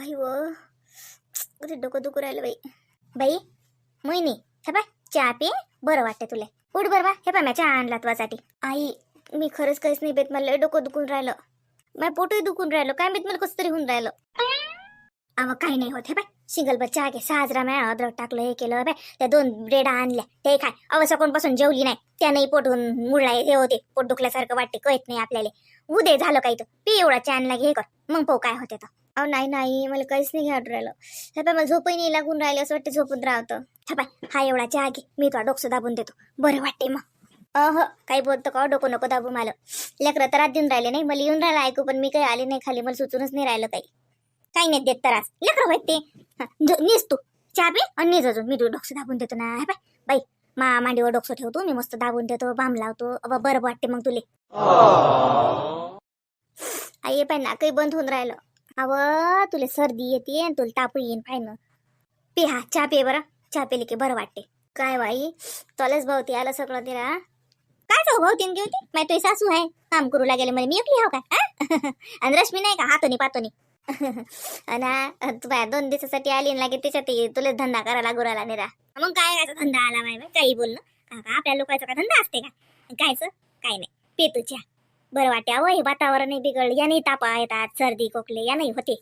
आई व अरे डोकं दुखू राहिलं बाई? बाई मोहिनी हे बाय चहा पी बरं वाटते तुला. उठ बरं बा हे पाय मी चहा आणला तुझ्यासाठी आई मी खरंच काहीच नाही बेत मला लय डोकं दुखून राहिलं. माझ्या पोटही दुखून राहिलं काय बेत मला कसं तरी होऊन राहिलं. अव काही नाही होत हे बाय सिंगल बर चहा घे साजरा मॅ अद्रक टाकलं हे केलं बाय त्या दोन ब्रेड आणल्या ते खाय. अव सकाळपासून जेवली नाही त्यानंही पोटून मुळला हे होते पोट दुखल्यासारखं वाटते कळत नाही आपल्याला. उदे झालं काही तर पी एवढा चॅनला घे कर. मग पाहू काय होते तर. अहो नाही नाही मला काहीच नाही घ्यावं राहिलं. हे पाय मला झोपही नाही लागून राहिले असं वाटतं झोपून राहतं. हे पाय हा एवढा चहा घे मी तुला डोकं दाबून देतो. बरं वाटते मग. अह काही बोलतो का? डोकं नको दाबू मला. लेकरं त्रास देऊन राहिले नाही मला येऊन राहिलं ऐकू पण मी काही आले नाही खाली मला सुचूनच नाही राहिलं काही. काही नाही देत त्रास लेकरं होत ते. निस तू. चहा पे आणि निज अजून. मी तू डोकं दाबून देतो ना. हे पाय बाई मा मांडीवर डोकं ठेवतो मी मस्त दाबून देतो बाम लावतो. अबा बरं वाटते मग तुले. आई पाय ना काही बंद होऊन राहिलं. अव तुला सर्दी येते आणि तुला ताप येईन पाय ना. पे हा चहा पे बरं. चहा पेले की बरं वाटते. काय बाई तुलाच भावती आलं सगळं तिला. काय जाऊ भावतीन घेऊ ती माय तुझी सासू आहे. काम करू लागेल मला मी एकली हाव काय? आणि रश्मी नाही का? हातोनी पातोनी? आणि तू बाय दोन दिवसासाठी आली ना लागे त्याच्यात तुला धंदा करायला लागू राहिला निरा. मग काय काय धंदा आला माय काही बोलणं का आपल्या लोकांचा का धंदा असते का? कायचं? काय नाही. पे तू चहा. बरं वाट्या अहो हे वातावरण बिघडलं. याने तापा येतात सर्दी खोकले या नाही होते.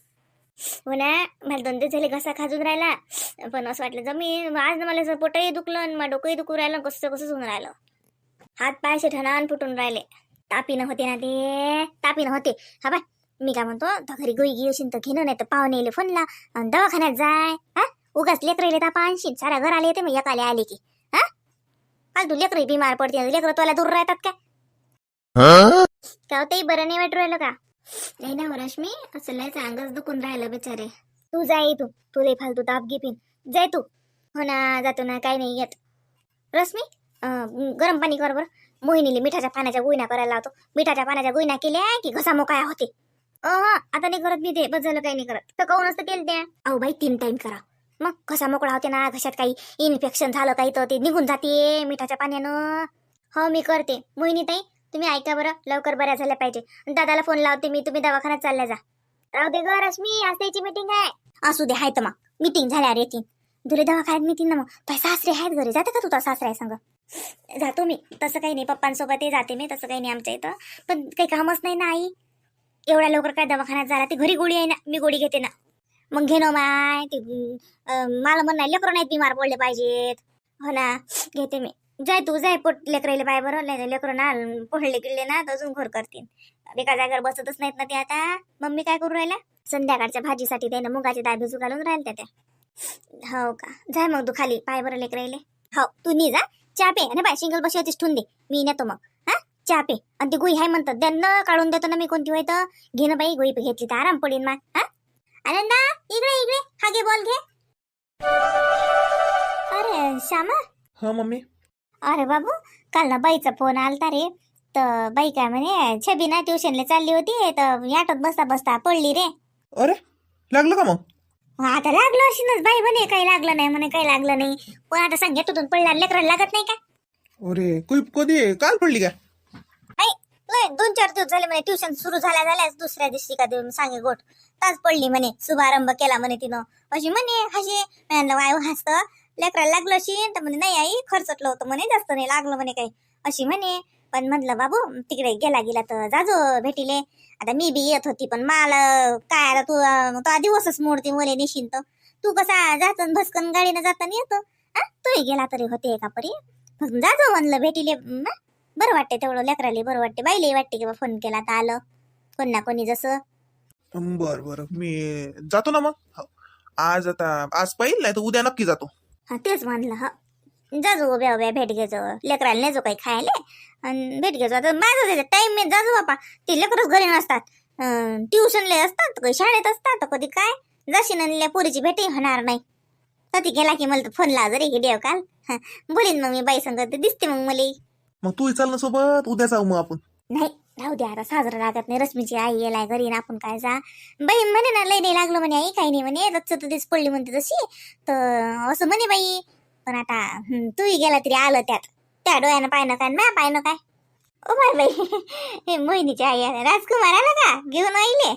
हो ना? मला दोन दिवस झाले घसा खाजून राहिला. पण असं वाटलं जमी आज ना मला असं पोटही दुखलं आणि मग डोकंही दुखू राहिलं कसं कसंच होऊन राहिलं? हात पायसे ठणान फुटून राहिले. तापीनं होते ना ते. तापीनं होते. हा बाय. मी काय म्हणतो तर घरी गोई गी असेल तर घेणं नाही तर पाहुणे फोनला दवाखान्यात जाय. हा? उगाच लेकराले तापा आणशील साऱ्या आले येते मग एकाले आले की. हा? काल तू लेकरही बिमार पडते. लेकरं तुला दूर राहतात काय का ते बरं नाही वाटू राहिलं का? नाही ना हो रश्मी असं लय अंगच दुखून राहिलं बिचारे. तू जाय तू तू लय फालतू ताप घे पिन जाय तू. हो ना जातो ना काही नाही येत. रश्मी अं, गरम पाणी कर बरं. मोहिनीले मिठाच्या पाण्याच्या गुईना करायला लावतो. मिठाच्या पाण्याच्या गुईना केल्या की घसा मोकळा होते. अह आता नाही करत मी ते बस झालं काही नाही करत. तर काऊन असतं केलं त्या? अहो बाई तीन टाइम करा. मग घसा मोकळा होते ना घशात काही इन्फेक्शन झालं काही तर ते निघून जाते मिठाच्या पाण्यानं. हो मी करते. मोहिनी ताई तुम्ही ऐका बरं लवकर बऱ्या झाल्या पाहिजे. दादाला फोन लावते मी तुम्ही दवाखान्यात चालल्या जा. राहू दे ग रश्मी आज त्याची मीटिंग आहे. असू दे हाय तर मग. मीटिंग झाल्यावर येतील धुले दवाखान्यात मीटिंग ना मग. तुझ्या सासरे आहेत घरी. जाते का तुझा सासरे आहे सांग? जातो मी. तसं काही नाही. पप्पांसोबत जाते मी. तसं काही नाही आमच्या इथं. पण काही कामच नाही ना आई. एवढ्या लवकर काय दवाखान्यात झाला ते घरी गोळी आहे ना. मी गोळी घेते ना. मग घे माय. ते मला म्हण नाही लेकरं नाहीत बिमार पडले पाहिजेत. हो ना. घेते मी. जाय तू जाय पोट लेकरायला पाय बरं. नाही लेकरं ना पडले किडले ना तर अजून घोर करतील. एका जागेवर बसतच नाहीत ना ते आता. मम्मी काय करू राहिल्या? संध्याकाळच्या भाजीसाठी त्यानं मुगाची डाळ भिजू घालून राहिल्या त्या. हो का? जाय मग तू खाली पाय बरं लेकरायले. हो तू नी जा चहा पे. आणि बाय सिंगल बशी होतीस ठेवून दे. मी नेतो मग हा. चहा पे. आणि ती गुई हाय म्हणतात त्यांना काढून देतो ना मी कोणती होय तर. घे ना बाई गुई घेतली तर आराम पडेल मग हा. आनंदा इकडे इकडे. हा घे बॉल घे. अरे श्यामा. हा मम्मी. अरे बाबू काल ना बाईचा फोन आलता रे. तर बाई काय म्हणे छबी ना ट्युशनला चालली होती तर याटत बसता बसता पडली रे. अरे लागलं का मग? आता लागलं अशीनच. बाई म्हणे काही लागलं नाही म्हणे काही लागलं नाही. पण आता सांग तुझून पडला लेकराला लागत नाही का? अरे कुई कधी काल पडली का? दोन चार दिवस झाले म्हणे ट्युशन सुरू झाल्या झाल्याच दुसऱ्या दिवशी का देऊन सांगे गोट. ताच पडली म्हणे शुभारंभ केला म्हणे तिनं. अशी म्हणे हसे म्हणलं वाय हसत. लेकराला लागलं अशी तर म्हणे नाही आई खर्चटलं होतं म्हणे जास्त नाही लागलं म्हणे काही. अशी म्हणे. पण म्हटलं बाबू तिकडे गेला गेला तर जाजो भेटीले. आता मी बी येत होती पण मला काय आता तू तो दिवसच मोडते मोरे निशिन तर. तू कसा जात भस्कन गाडीनं जाताना येतो? हा तूही गेला तरी होते एका परी? जाजो म्हणलं भेटीले बरं वाटते तेवढं लेकराले बरं वाटते बाईले वाटते किंवा फोन केला तर आलं. कोण ना कोणी जसं. बर बर. मी जातो ना मग? हो. आज आता आज पाहिजे नाही तर उद्या नक्की जातो. हा तेच म्हणलं हा. जाजो उभ्या उभ्या भेट घ्यायचो लेकराला नाही जो काही खायला. आणि भेट घ्यायचो आता माझं टाइम मी जाजो बापा ते लेकरच घरी नसतात. ट्युशनले असतात कधी शाळेत असतात कधी काय. जशी नसल्या पोरीची भेटही होणार नाही. कधी गेला की मला फोन लाव जरी देव काल बोलीन मग मी बाई संग ते दिसते मग मला. मग तूही चाल ना सोबत उद्या जाऊ मग आपण. नाही राहू द्या आता साजरा लागत नाही. रश्मीची आई येलाय घरी आणि आपण काय जा. बाई म्हणे ना लय नाही लागलं म्हणे आई काही नाही म्हणे. रच्च तर दिस पडली म्हणते तशी. तर असं म्हणे बाई. पण आता हं, तूही गेला तरी आलं त्यात. त्या डोळ्यानं पाहिलं काय ना पाहिलं काय ओ बाय बाई. हे मोहिनीची आई आहे. राजकुमार आला का? घेऊन आईले.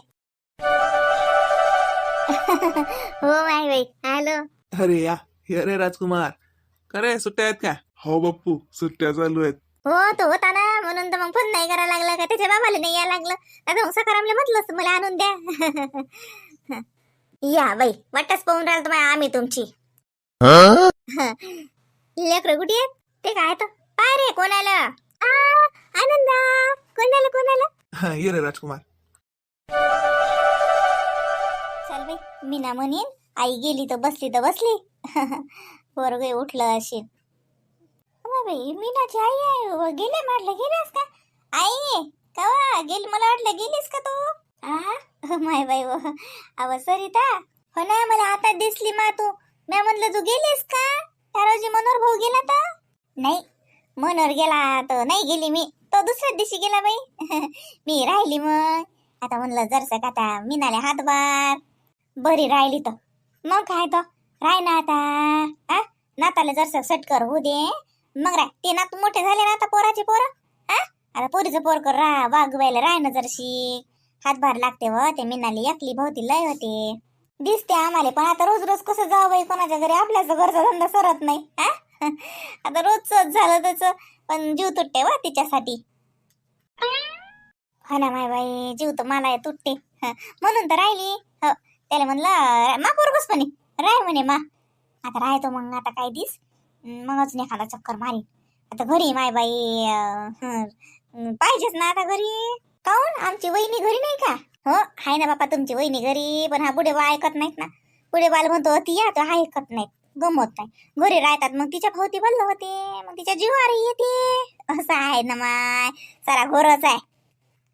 हो माय बाई. आलो. अरे या हे रे राजकुमार. करे सुट्ट्या आहेत का? हो बाप्पू सुट्ट्या चालू आहेत. हो तो होता ना म्हणून तर मग फोन नाही करायला लागला का? त्याच्या बाबाला नाही यायला लागलं. आता मग सकारामले म्हटलंच मला आणून द्या. या बाई वाटच पाहून राहिलं तुम्हाला आम्ही तुमची. लेकरं कुठे आहेत? ते काय तर पाय रे कोणाला? आनंदा. कोणाला कोणाला? ये रे राजकुमार. चल बाई मी ना म्हणेन आई गेली तर बसली तर बसली. पोरग उठलं असेल अरे बाई मीनाची आई आहे गेले म्हटलं गेलेस का? आई कवा? गेली मला वाटलं गेलीस का तू? आ? माय बाई व अव सरिता. हो ना मला आता दिसली मा तू. मी म्हणलं तू गेलीस का? त्या रोजी मनोहर भाऊ गेला तर? नाही मनोहर गेला तर नाही गेली मी. तो दुसऱ्याच दिवशी गेला बाई. मी राहिली मग. आता म्हणलं जरसं का आता मीनाले हातभार. बरी राहिली तर. मग काय तर? राय ना आता. आ? नाताला जरसं सटकर होऊ दे. मग राय ते ना तू मोठे झाले ना आता पोराचे पोरं? हा? आता पोरीचं पोर कर रा वागवायला राय ना जरशी. हातभार लागते व ते मीनाली एकली भोवती लय होते. दिसते आम्हाला पण आता रोज रोज कसं जावं बाई कोणाच्या घरी? आपल्याच घरचा धंदा सरत नाही. हा? आता रोजच झालं त्याच पण जीव तुटते वा तिच्यासाठी. हा ना माय बाई जीव तर मला तुटते. म्हणून तर राहिली. हो त्याला म्हणलं मा पोरगस म्हणे. राय म्हणे मा. आता राहतो मग आता काय दिस. मगच अजून एखादा चक्कर मारी आता घरी माय बाई हं, पाहिजेच ना आता घरी. काऊन? आमची वहिनी घरी नाही का? हो? हाय ना बापा तुमची वहिनी घरी पण हा पुढे बा ऐकत नाहीत ना. पुढे बाल म्हणतो ती या तो हा ऐकत नाहीत. गमत नाही. घरी राहतात मग तिच्या भोवती बोललं होते. मग तिच्या जीवावर येते. असं आहे ना माय. सारा घोरच आहे.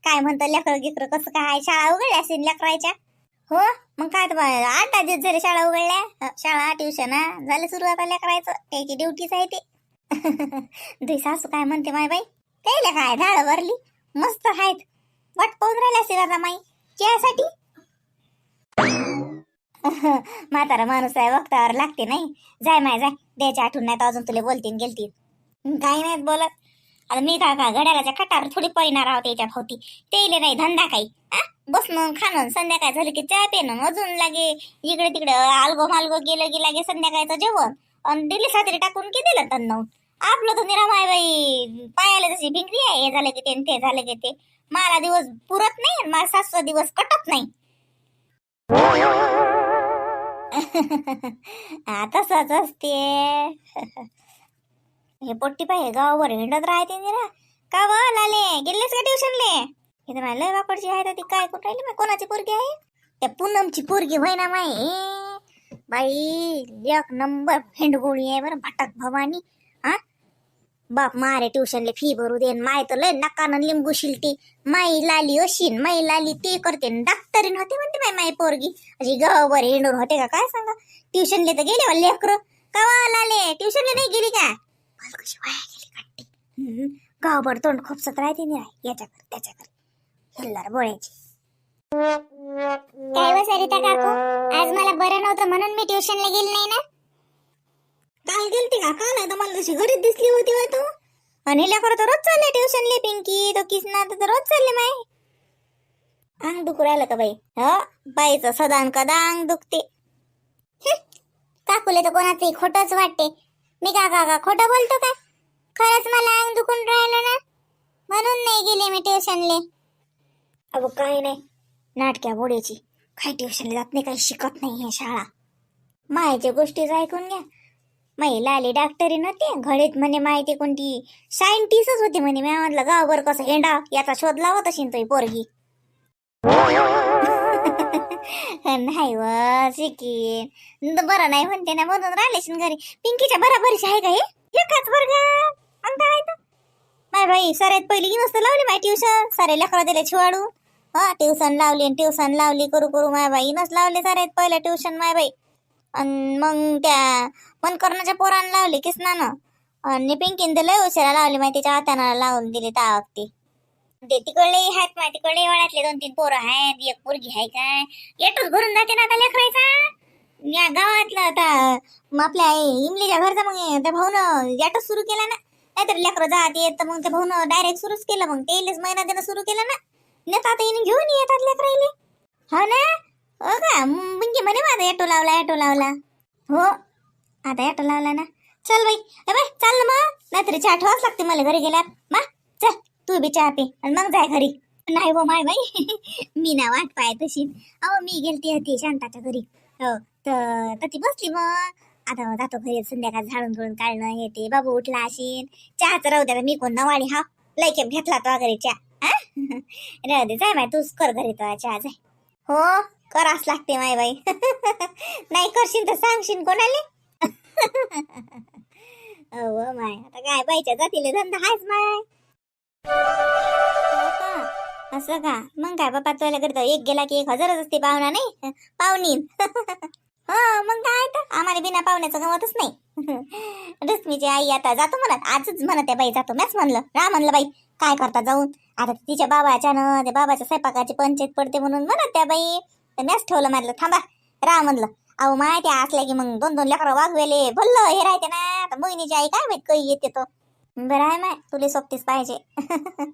काय म्हणतो लेकर गिकर कसं काय? शाळा उघडल्या असेल लेकरायच्या? हो? मग काय तर आठ दहा दिवस झाले शाळा उघडल्या. शाळा ट्युशन झाले सुरुवात आल्या करायचं. त्याची ड्युटीच आहे ते. दुई सासू काय म्हणते माय बाई? त्याला काय झाड भरली? मस्त आहेत. वाट पाहून राहिल्या असेल आता माई. चहासाठी म्हातारा माणूस आहे वक्तावर लागते नाही. जाय माय जाय. द्यायची आठवण नाही तर अजून तुला बोलतीन गेलतीन. काही नाहीत बोलत. आता मी काय का घड्याळाच्या खटावर थोडी पळणार आहोत त्याच्या भोवती तेले नाही धंदा काही हा बसणं खाणं संध्याकाळ झालं की चहा पिणं अजून लागे इकडे तिकडे आलगो मालगो गेलं की लागे संध्याकाळचं जेवण. आणि दिली सातरी टाकून की दिलं त्यांना. आपलं तर निरा माय बाई पायाला जशी भिंगरी आहे हे झालं की ते ते झालं की ते. मला दिवस पुरत नाही मला सातशे दिवस कटत नाही. हा, तसंच असते. हे पोट्टी पाहिजे गावावर हिंडत राहते निरा. का व लाले गेलेस का ट्युशनले हे तर लय वाकडची आहे तर ती काय कोण राहिली माय कोणाची पोरगी आहे? त्या पूनमची पोरगी होय ना माय. बाई एक नंबर भेंडगोळी आहे बरं भटक भवानी. हा? बाप मारे ट्युशनले फी भरू दे माय तर लय नकानं लिंबू शिलती. माई लाली अशीन माई लाली ते करते न डॉक्टरीन होते म्हणते माय माय पोरगी. अशी गावावर हिंडून होते का काय सांगा? ट्युशनले तर गेले लेकर. कवा का लाले ट्युशनले नाही गेली का? मला कशी वाया गेली काट्टी. गावभर तोंड खोपसत राहते नाही याच्याकडे त्याच्याकडे. हेल्लार बोळ्याची काय व सरिता काकू? आज मला बरं नव्हतं म्हणून मी ट्युशनला गेली नाही ना? काल गेलती का? काल आता मला तशी घरीच दिसली होती वा तू. आणि लेकर तर रोज चालले ट्युशनले पिंकी तो किसना तर रोज चालले माय. अंग दुखू राहिलं का बाई? ह? बाईचं सदान कदा अंग दुखते. हं, काकूले तर कोणाचंही खोटंच वाटते. मी का काका खोटं बोलतो का खरंच मला अंग दुखून राहिलं ना? म्हणून नाही गेले मी ट्युशनले. अगं काय नाही. नाटक्या बोड्याची काही ट्युशनला जात नाही काही शिकत नाही हे शाळा. मायाच्या गोष्टीच ऐकून घ्या. माई लाली डॉक्टरी नव्हती घडीत म्हणे माहिती कोणती? सायंटिस्टच होती म्हणे. मी म्हटलं गावभर कसं हेंडा याचा शोध लावत असेल तो पोरगी. नाही व शिकीन. बरं नाही म्हणते ना म्हणून राहिलेशीन घरी. पिंकीच्या बराबरीच आहे का हे? एकाच वर्ग माय बाई सऱ्यात पहिली की मस्त लावली माय ट्युशन सारे लेकरं दिले शिवाडू. हा ट्युशन लावली ट्युशन लावली करू करू माय बाई. नच लावले सारे पहिलं ट्युशन माय बाई. आणि मग त्या मनकर्णाच्या पोरानं लावली किसनानं आणि पिंकीन तर लय उशिरा लावली माहिती तिच्या हातानं लावून दिली तावती ते तिकडले आहेत माय तिकडले वाड्यातले दोन तीन पोरं आहेत एक पोरगी आहे काय? येतोच भरून जाते ना आता लेकरायचा. या गावातलं आता मग आपल्या इमलीच्या घरचा मग त्या भाऊन याटच सुरू केला ना. नाहीतर लेकरं जात येत तर मग त्या भाऊनं डायरेक्ट सुरूच केलं मग. तेलच महिना देणं सुरू केलं ना. नेता आता घेऊन येतात लेकराईले हो ना हो का म्हणजे म्हणे माझा ॲटो लावला ॲटो लावला हो आता ॲटो लावला ना चल बाई ए बाई चाल ना मग नाहीतरी चहा ठेवाच लागते मला घरी गेल्यात मा चल तू बी चहा पे आणि मग जाय घरी नाही हो माय बाई मी ना वाट पाय तशी अहो मी गेलती होती शांताच्या घरी हो तर ती बसली मग आता जातो घरी संध्याकाळ झाडून झुडून काढणं येते बाबू उठला असेल चहाचं राहू द्या मी कोण नवाळी हा लय केम घेतला तो घरी चहा हा? राहू दे जाय माय तूच कर घरी तो चहा जाय हो करास लागते माय बाई. नाही करशील तर सांगशील कोणाले? हो माय आता काय बाईच्या जातीले धंदा हायच माय. हो असं का? मग काय बाबा तुला करतो एक गेला की एक हजारच असते पाहुणा नाही? पाहुणी. हो मग काय तर? आम्हाला बिना पाहुण्याचं गमतच नाही. रश्मीची आई आता जातो म्हणत आजच म्हणत आहे बाई जातो मॅच म्हणलं. रा म्हणलं बाई काय करता जाऊन? आता तिच्या बाबाच्या न त्या बाबाच्या स्वयंपाकाची पंचायत पडते म्हणून म्हणत त्या बाई. तर मॅच ठेवलं म्हटलं थांबा रा म्हणलं. अहो माहिती असल्या की मग दोन दोन लेकरं वागवेले. बोललं हे राहते ना आता मोहिनीची आई काय माहीत काही येते तो. बरं आहे माय तुला सोबतीच पाहिजे.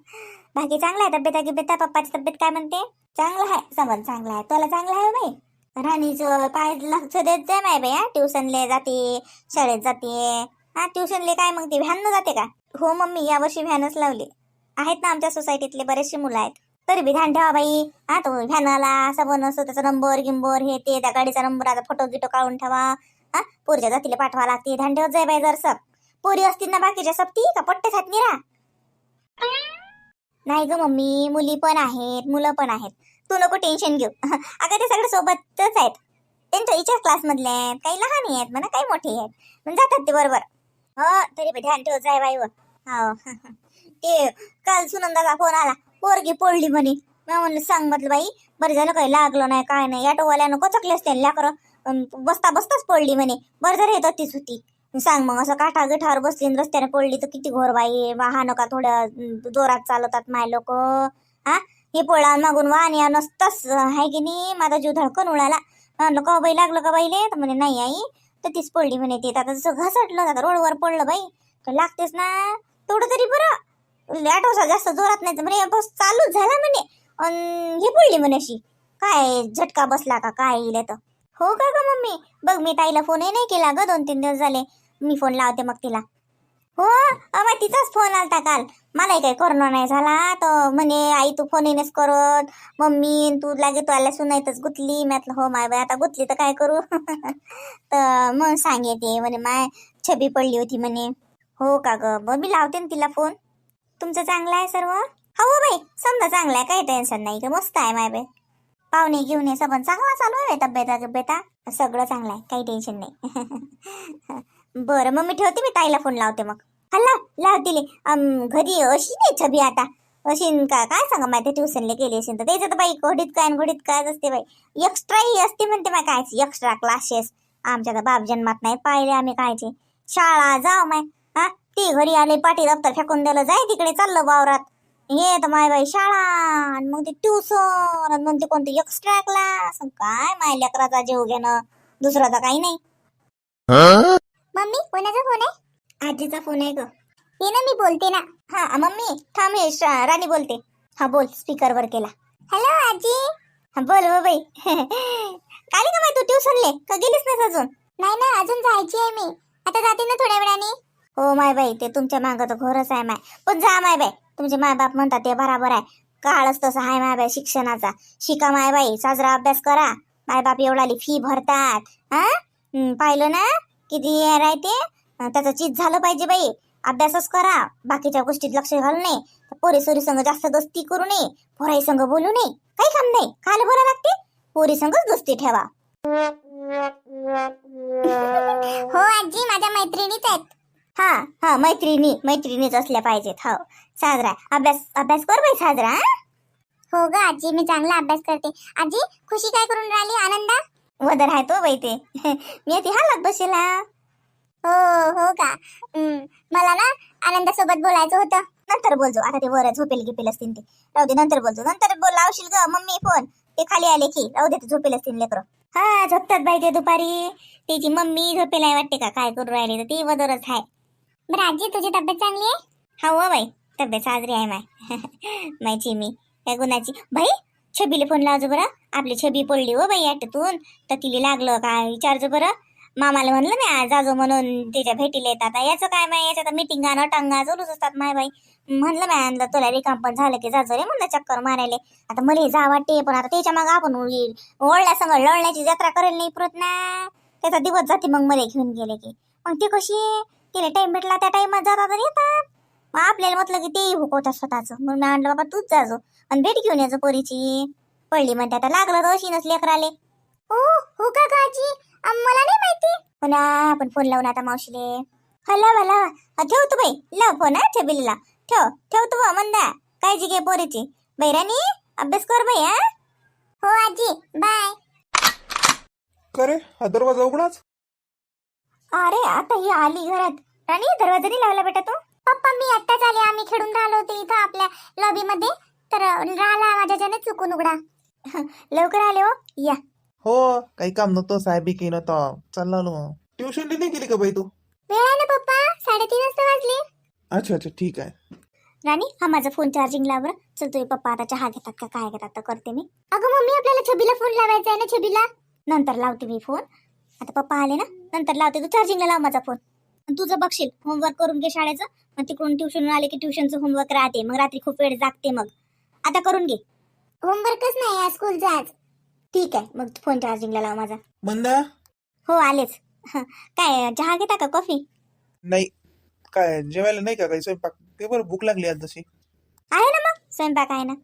बाकी चांगला आहे तब्येत गिब्येत पप्पाची तब्येत काय म्हणते? चांगलं आहे समज चांगलं आहे. तुला चांगलं आहे बाई. राणीचं पाय लक्ष देत जाय माय बाई हा. ट्युशनले जाते शाळेत जाते. हा ट्युशनले काय मग ती व्हॅन जाते का? हो मम्मी यावर्षी व्हॅनच लावली. आहेत ना आमच्या सोसायटीतले बरेचसे मुलं आहेत. तरी बी ध्यान ठेवा बाई. हा तो व्हॅनवाला सबन असतो त्याचा नंबर गिंबर हे ते त्या गाडीचा नंबर आता फोटो गिटो काढून ठेवा. हा पोरीच्या जातीला पाठवा लागते. ध्यान ठेवत जाय बाई जर सब पोरी असतील ना बाकीच्या सप्ती का पट्टे खात निरा? नाही ग मम्मी मुली पण आहेत मुलं पण आहेत. तू नको टेन्शन घेऊ. अगं ते सगळे सोबतच आहेत. त्यांच्या इच्याच क्लासमधले आहेत. काही लहान आहेत म्हणा काही मोठे आहेत. जातात ते बरोबर. हो तरी बी ध्यान ठेवत जाय बाई व. हो. ते काल सुनंदाचा फोन आला? पोरगी पडली म्हणे. मी म्हणलं सांग म्हटलं बाई बरं झालं काही लागलं नाही काय नाही. ऑटोवाल्यानं कोचकले असते लेकरं बसता बसताच पडली म्हणे. बरं झालं येत तीच होती. सांग मग असं काठा गिठावर बसली रस्त्याने पडली तर किती घोर बाई वाहन का थोड्या जोरात चालवतात माय लोक. हा? हे पळा मागून वाहन या नसताच. आहे की नाही? माझा जीव धडकन उडाला. म्हणलं का हो बाई लागलं का बाईले? तर म्हणे नाही आई तर तीच पडली म्हणे. ते आता जसं घसटलं आता रोडवर पडलं बाई. तर लागतेच ना. तेवढं तरी बरं. ऑटोचा जास्त जोरात नाही तर म्हणे बस चालूच झाला म्हणे. अन हे पडली म्हणे अशी. काय झटका बसला का? काय येईल तर? हो का ग मम्मी? बघ मी ताईला फोनही नाही केला ग दोन तीन दिवस झाले. मी फोन लावते मग तिला. हो? अमा तिचाच फोन आलता काल. मलाही काही कोरोना नाही झाला. तर म्हणे आई तू फोन येणेच करत. मम्मी तू लागे तू आल्या सुनायतच गुतली. मी म्हटलं हो माय बाय आता गुतली तर काय करू? तर मग सांगेते म्हणे माय छबी पडली होती म्हणे. हो का ग? मी लावते ना तिला फोन तुमचं चांगलं आहे सर्व? हो, हो बाई समजा चांगलं आहे काही टेन्शन नाही का मस्त आहे माय बाई. पाहुणे घेऊन ये सबन चांगला चालू आहे तब्येता तब्येता सगळं चांगलं आहे काही टेन्शन नाही. बरं मग मी ठेवते मी ताईला फोन लावते मग. हल्ला लाव दिले घरी अशी नाही छबी आता. अशी का काय सांगा माहिती ट्युशनला गेली असेल तर. त्याचं तर बाई घोडीत काय घडीत घोडीत काय असते बाई. एक्स्ट्राही असते म्हणते माय कायच एक्स्ट्रा क्लासेस आमच्या तर बाप जन्मात नाही पाहिले आम्ही कायचे. शाळा जाव माय. ती घरी आले पाठी दप्तर फेकून दिलं जाय तिकडे चाललं वावरात. हे तर माय बाई शाळा आणि मग ते ट्युशन आणि मग ते कोणते एक्स्ट्रा क्लास काय माय लेकराचा जीव घेणं दुसरं तर काही नाही. मम्मी कोणाचा फोन आहे? आजीचा फोन आहे ग. ये ना मी बोलते ना. हा मम्मी थांब हे श- राणी बोलते. हा बोल स्पीकरवर केला. हॅलो आजी. हा बोल हो बाई. काली का माय तू ट्युशनले का गेलीस नाही अजून? नाही ना अजून जायची आहे मी. आता जाते ना थोड्या वेळाने. हो माय बाई ते तुमच्या मागं तर घोरच आहे माय. पण जा माय बाई तुमचे माय बाप म्हणतात ते बराबर आहे. काळच तसं आहे माय बाई शिक्षणाचा. शिका माय बाई साजरा अभ्यास करा. माय बाप एवढाली फी भरतात. हा? पाहिलं ना? किती हे राहते त्याचं चीज झालं पाहिजे बाई. अभ्यासच करा. बाकीच्या गोष्टीत लक्ष घालू नये. पोरी सोरी जास्त दोस्ती करू नये. पोराई संग बोलू नये. काही काम नाही. खायला बोला लागते. पोरी संघच दोस्ती ठेवा. हो आजी माझ्या मैत्रिणीच आहेत. हा हा मैत्रिणी मैत्रिणीच असल्या पाहिजेत हो. साजरा अभ्यास अभ्यास कर बाई साजरा हं? हो ग आजी मी चांगला अभ्यास करते. आजी खुशी काय करून राहिली आनंदा? वदर आहे तो बाई ते. मी ती हालत बसेला. हो हो का? मला ना आनंदासोबत बोलायचं होतं. नंतर बोलजो आता ते वर झोपेल गिपेल असतील ते. राहू दे नंतर बोलजो. नंतर बोल लावशील ग मम्मी फोन. ते खाली आले की राहू दे ते झोपेल असतील लेकरं. हा झोपतात बाई ते दुपारी. त्याची मम्मी झोपेला आहे वाटते का? काय करू राहिली तर ती वदरच आहे बरं आजी तुझी तब्येत चांगली आहे? हा हो बाई तब्येत साजरी आहे माय. मायची मी. काय गुणाची. भाई छबीला फोन लावजो बरं. आपली छबी पडली हो बाई आटतून तर तिला लागलं काय विचारजो बरं. मामाला म्हणलं मी आज जाजो म्हणून तिच्या भेटीला येतात. याचं काय माय याच्यात मिटिंगा टंगा चालूच असतात माय बाई. म्हणलं माय आणलं तुला रिकाम पण झालं की जाजो रे म्हणलं चक्कर मारायले. आता मला जा वाटते पण आता त्याच्या मागं आपण ओळल्यासंग लढण्याची जत्रा करेल नाही परत ना. त्याचा दिवस जाते मग मला घेऊन गेले की. मग ती कशी तिला टाइम भेटला त्या टाइमात जातात आणि येतात. मग आपल्याला म्हटलं की तेही हुकवतात स्वतःचं. मग मी आणलं बाबा तूच जाजो आणि भेट घेऊन यायचो पोरीची. पडली म्हणते आता लागलं तर अशी नसली लेकराले. हो? हो का काजी मला नाही माहिती. हो ना आपण फोन लावून आता मावशीले. हला मला ठेव तू बाई. लाव फोन हा छबिलीला ठेव ठेव तू मंदा. काळजी घे पोरीची. बैरानी अभ्यास कर बाई हा. हो आजी. बाय. का रे? हा दरवाजा उघडाच? अरे आता ही आली घरात. राणी दरवाजा नाही लावला बेटा तू? पप्पा मी आत्ताच आले. आम्ही खेळून राहिलो होतो इथं आपल्या लॉबी मध्ये तर राहिला माझ्याच्याने चुकून उघडा. लवकर आले हो. या. हो काही काम नव्हतं. साहेबी की नव्हतं चालला आलो. ट्युशन नाही गेली का बाई तू? वेळ आहे ना पप्पा? साडेतीन वाजता वाजले. अच्छा अच्छा ठीक आहे. राणी हा माझा फोन चार्जिंग लावर चल तुझे पप्पा आता चहा घेतात का काय घेतात तर करते मी. अगं मम्मी आपल्याला छबीला फोन लावायचा आहे ना छबीला? नंतर लावते मी फोन आता पप्पा आले ना? नंतर लावते तू चार्जिंगला लाव माझा फोन आणि तुझं बघशील होमवर्क करून घे शाळेचं मग तिकडून ट्युशन आले की ट्युशनचं होमवर्क राहते मग रात्री खूप वेळ जागते मग. आता करून घे. होमवर्कच नाही स्कूलचा आज. ठीक आहे मग फोन चार्जिंगला लाव माझा. मंदा? हो आलेच. काय चहा घेता का कॉफी नाही. काय जेवायला नाही का काही? स्वयंपाक ते बरं भूक लागली आज जशी. आहे ना मग स्वयंपाक आहे ना.